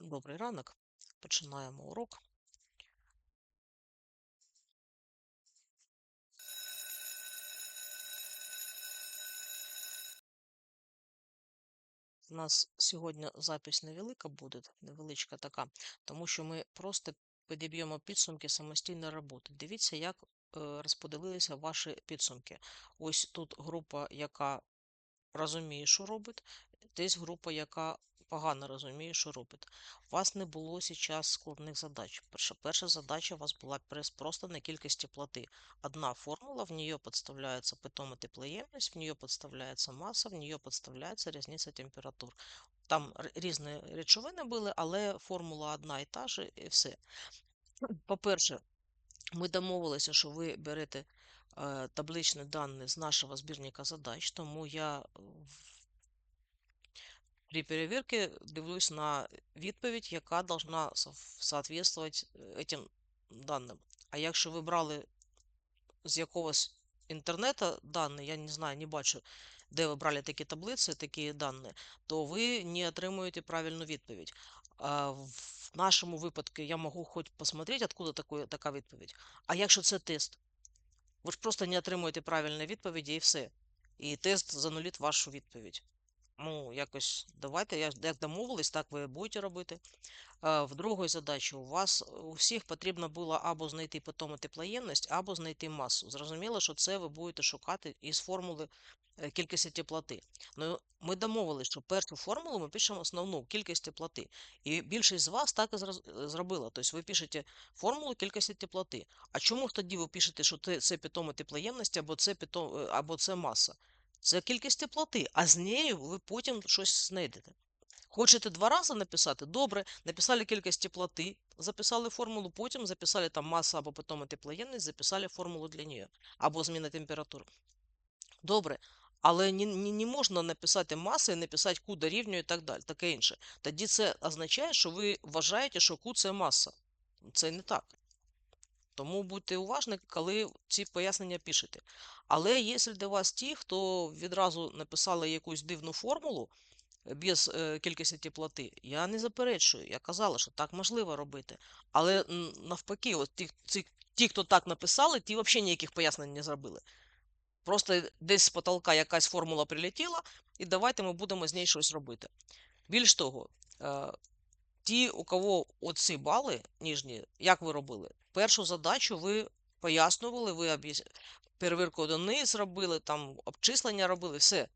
Добрий ранок. Починаємо урок. У нас сьогодні запись невелика буде, невеличка така, тому що ми просто підіб'ємо підсумки самостійної роботи. Дивіться, як е, розподілилися ваші підсумки. Ось тут група, яка розуміє, що робить, десь група, яка погано розуміє, що робить. У вас не було зараз складних задач. Перша, перша задача у вас була просто на кількості плати. Одна формула, в нее подставляется питом и теплоємність, в нее подставляється маса, в нее подставляється різниця температур. Там різні речовини були, але формула одна і та ж, і все. По-перше, ми домовилися, що ви берете е, табличні дані з нашого збірника задач, тому я при перевірці дивлюсь на відповідь, яка должна сов- соответствовать е, даним. А якщо ви брали з якогось інтернету дані, я не знаю, не бачу, де ви брали такі таблиці, такі дані, то ви не отримуєте правильну відповідь. В нашому випадку я можу хоч посмотрети, откуда такої, така відповідь. А якщо це тест, ви ж просто не отримуєте правильної відповіді і все. І тест занулить вашу відповідь. Ну, якось давайте, як, домовились, так ви будете робити. Е, В другій задачі у вас е, у всіх потрібно було або знайти питому теплоємність, або знайти масу. Зрозуміло, що це ви будете шукати із формули е, кількості теплоти. Ну, ми домовились, що першу формулу ми пишемо основну кількість теплоти. І більшість з вас так і зробила. Тобто ви пишете формулу кількості теплоти. А чому ж тоді ви пишете, що це, питома теплоємність, або це питом, або це маса? Це кількість теплоти, а з нею ви потім щось знайдете. Хочете два рази написати? Добре, написали кількість теплоти, записали формулу, потім записали там маса або питома теплоємність, записали формулу для неї, або зміна температури. Добре. Але не, не, не можна написати маси і написати Q дорівнює і так далі, таке інше. Тоді це означає, що ви вважаєте, що Q це маса. Це не так. Тому будьте уважні, коли ці пояснення пишете. Але якщо для вас ті, хто відразу написали якусь дивну формулу, без е, кількості теплоти. Я не заперечую. Я казала, що так можливо робити. Але навпаки, от ті, ці, ті, хто так написали, ті взагалі ніяких пояснень не зробили. Просто десь з потолка якась формула прилетіла, і давайте ми будемо з неї щось робити. Більш того, е, ті, у кого оці бали ніжні, як ви робили? Першу задачу ви пояснювали, ви перевірку одиниць робили, там обчислення робили, все.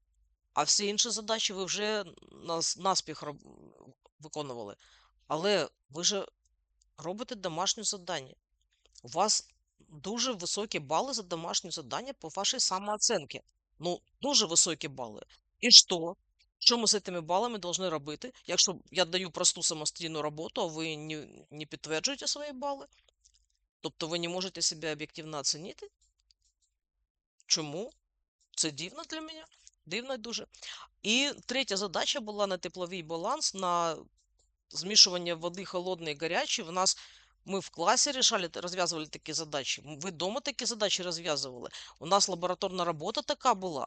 А всі інші задачі ви вже нас, наспіх роб... виконували. Але ви же робите домашнє завдання. У вас дуже високі бали за домашнє завдання по вашій самооценці. Ну, дуже високі бали. І що? Що ми з цими балами повинні робити? Якщо я даю просту самостійну роботу, а ви не, не підтверджуєте свої бали? Тобто ви не можете себе об'єктивно оцінити? Чому? Це дивно для мене. Дивно дуже. І третя задача була на тепловий баланс, на змішування води холодної і гарячої. В нас ми в класі решали, розв'язували такі задачі. Ви вдома такі задачі розв'язували. У нас лабораторна робота така була.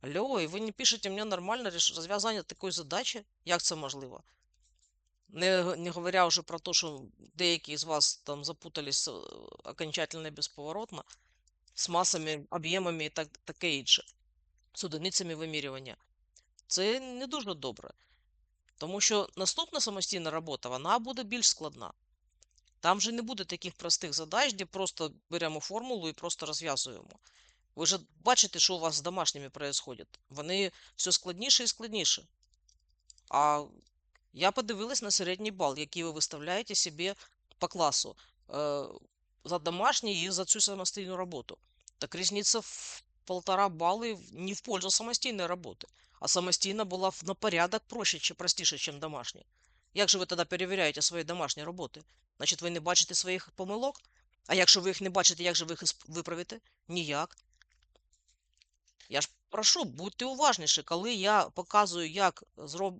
Алло, і ви не пишете мені нормально реш- розв'язання такої задачі? Як це можливо? Не, не говоря вже про те, що деякі з вас там запутались е, окончательно і безповоротно, з масами, об'ємами і так, таке інше, з одиницями вимірювання. Це не дуже добре. Тому що наступна самостійна робота, вона буде більш складна. Там же не буде таких простих задач, де просто беремо формулу і просто розв'язуємо. Ви ж бачите, що у вас з домашніми відбувається. Вони все складніше і складніше. А я подивилась на середній бал, який ви виставляєте собі по класу е, за домашній і за цю самостійну роботу. Так різниця в полтора бали не в пользу самостійної роботи. А самостійна була на порядок проще чи простіше, ніж домашня. Як же ви тоді перевіряєте свої домашні роботи? Значить, ви не бачите своїх помилок? А якщо ви їх не бачите, як же ви їх виправите? Ніяк. Я ж прошу, будьте уважніші, коли я показую, як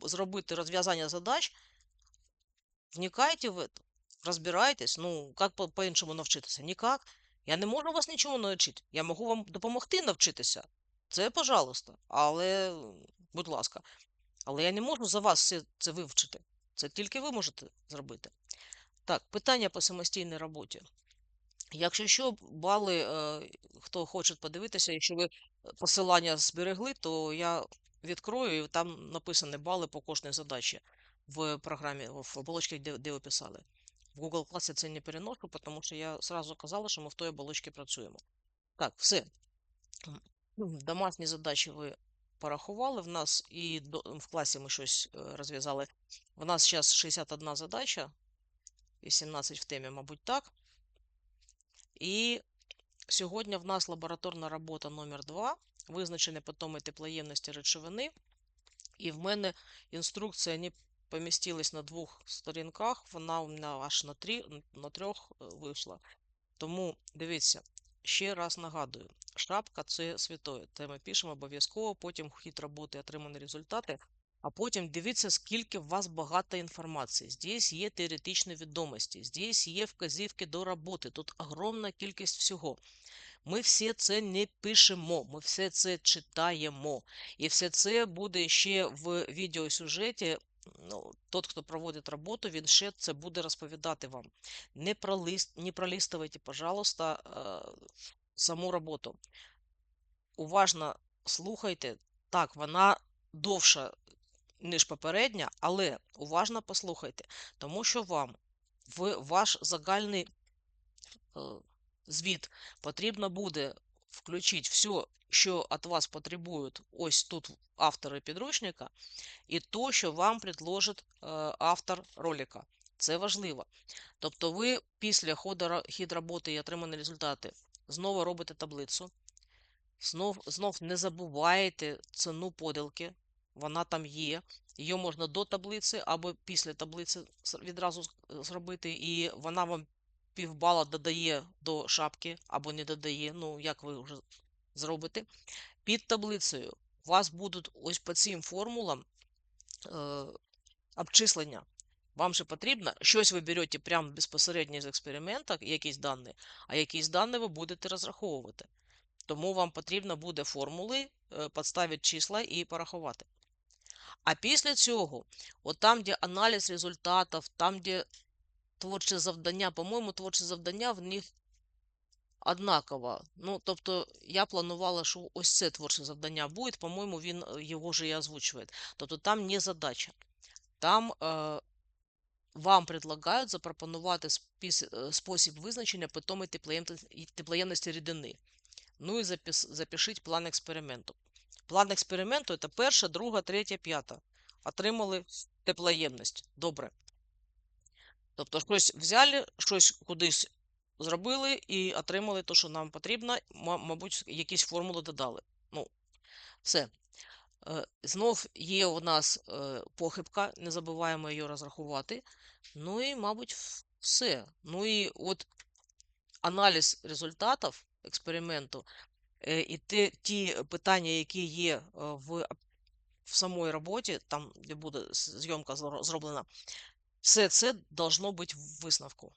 зробити розв'язання задач, вникайте в это, розбирайтесь. Ну, як по- по-іншому навчитися? Ніяк. Я не можу вас нічому навчити. Я можу вам допомогти навчитися. Це, пожалуйста. Але, будь ласка. Але я не можу за вас все це вивчити. Це тільки ви можете зробити. Так, питання по самостійній роботі. Якщо що, бали, е, хто хоче подивитися, якщо ви посилання зберегли, то я відкрою, і там написані бали по кожній задачі в програмі, в оболочці, де, де ви писали. В Google я це не переношу, тому що я зразу казала, що ми в той оболочці працюємо. Так, все. Домашні задачі ви порахували. В нас і до, в класі ми щось е, розв'язали. В нас зараз 61 задача, і 17 в темі, мабуть, так. І сьогодні в нас лабораторна робота номер 2 визначені потоми теплоємності речовини. І в мене інструкція не помістилась на двох сторінках, вона у мене аж на, три, на трьох е, вийшла. Тому дивіться, ще раз нагадую: шапка це святое. Це ми пишемо обов'язково, потім хід роботи, отримані результати. А потім дивіться, скільки у вас багато інформації. Здесь є теоретичні відомості, здесь є вказівки до роботи. Тут огромна кількість всього. Ми все це не пишемо, ми все це читаємо. І все це буде ще в відеосюжеті. Ну, Тот, хто проводить роботу, він ще це буде розповідати вам. Не пролист, не пролистуйте, пожалуйста, е, саму роботу. Уважно слухайте. Так, вона довша, ніж попередня, але уважно послухайте, тому що вам в ваш загальний е, звіт потрібно буде включити все, що від вас потребують ось тут автори підручника, і то, що вам предложить е, автор ролика. Це важливо. Тобто ви після ходу хід роботи і отримані результати знову робите таблицю. Знов, знов не забувайте ціну поділки, вона там є. Її можна до таблиці або після таблиці відразу зробити, і вона вам півбала додає до шапки або не додає, ну, як ви вже зробите. Під таблицею у вас будуть ось по цим формулам е, обчислення. Вам же потрібно, щось ви берете прямо безпосередньо з експерименту, якісь дані, а якісь дані ви будете розраховувати. Тому вам потрібно буде формули, е, підставити числа і порахувати. А після цього, от там, де аналіз результатів, там, де творче завдання, по-моєму, творче завдання в них однаково. Ну, тобто, я планувала, що ось це творче завдання буде, по-моєму, він е, його же і озвучує. Тобто там не задача. Там е, вам предлагають запропонувати е, спосіб визначення питомої теплоємності рідини. Ну і запишіть план експерименту. План експерименту це перша, друга, третя, п'ята. Отримали теплоємність. Добре. Тобто, щось взяли, щось кудись зробили і отримали те, що нам потрібно, мабуть, якісь формули додали. Ну, все. Е, знов є у нас е, похибка, не забуваємо її розрахувати. Ну і, мабуть, все. Ну і от аналіз результатів експерименту і ті, ті питання, які є в в самої роботі, там, де буде зйомка зроблена, все це должно бути в висновку.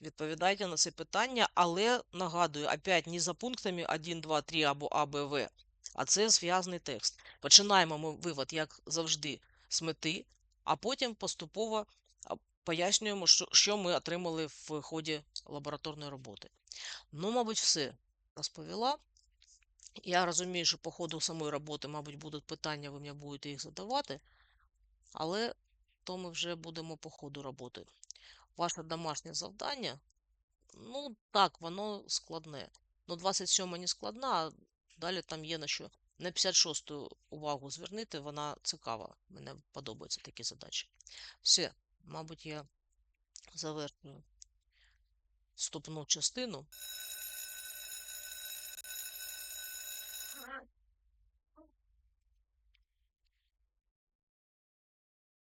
Відповідайте на це питання, але нагадую, опять не за пунктами 1, 2, 3 або А, Б, В, а це зв'язаний текст. Починаємо ми вивод, як завжди, з мети, а потім поступово пояснюємо, що ми отримали в ході лабораторної роботи. Ну, мабуть, все розповіла. Я розумію, що по ходу самої роботи, мабуть, будуть питання, ви мені будете їх задавати, але то ми вже будемо по ходу роботи. Ваше домашнє завдання, ну так, воно складне. Ну, 27 не складна, а далі там є на що. На 56-ту увагу звернити, вона цікава. Мені подобаються такі задачі. Все, мабуть, я завершую вступну частину. Ah.